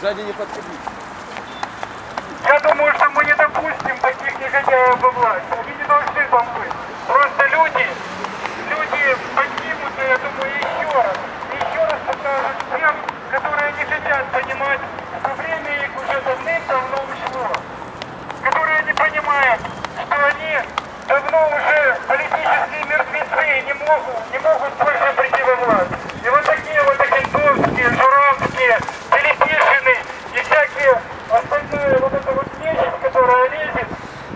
Сзади не подходите. Я думаю, что мы не допустим таких негодяев во власть. Они не должны там быть. Просто люди, люди поднимутся, я думаю, еще раз. Еще раз покажут тем, которые не хотят понимать, что время их уже давным-давно ушло. Которые не понимают, что они давно уже политические мертвецы не могут, не могут больше прийти во власть. И вот такие вот агентовские, журавские, телепишины и всякие остальные вот это вот нечисть, которая лезет,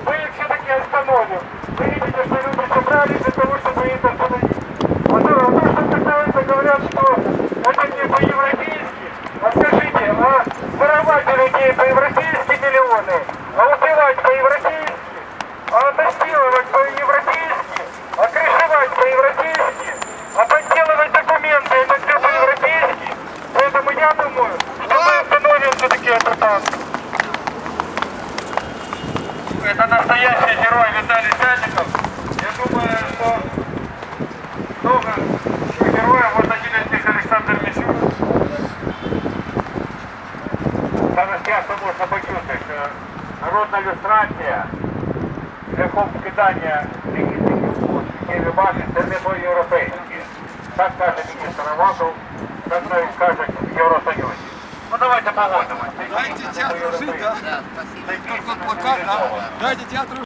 мы все-таки остановим. Вы видите, что люди собрались для того, чтобы их остановить. Вот, а то, что касается, говорят, что это не по-европейски. А скажите, а воровать людей по-европейски миллионы, а убивать по-европейски, а насиловать по-европейски, а крышевать по-европейски, а подделывать документы, это все по-европейски. Поэтому я думаю, что мы остановим все-таки этот танк. Это настоящий герой Виталий Сядиков. Я думаю, что много героев, вот один из них Александр Мисюк. Саме часто можна почути, що народна люстрація шляхом скидання легітимів у суттєві баші це не по-європейськи. Так каже міністр Аваков, так навіть кажуть в Євросоюзі. Ну давайте погодимося. Дайте театру жить, да? Це Как дійсно вот плакат, да? цивілізовано. Дайте театру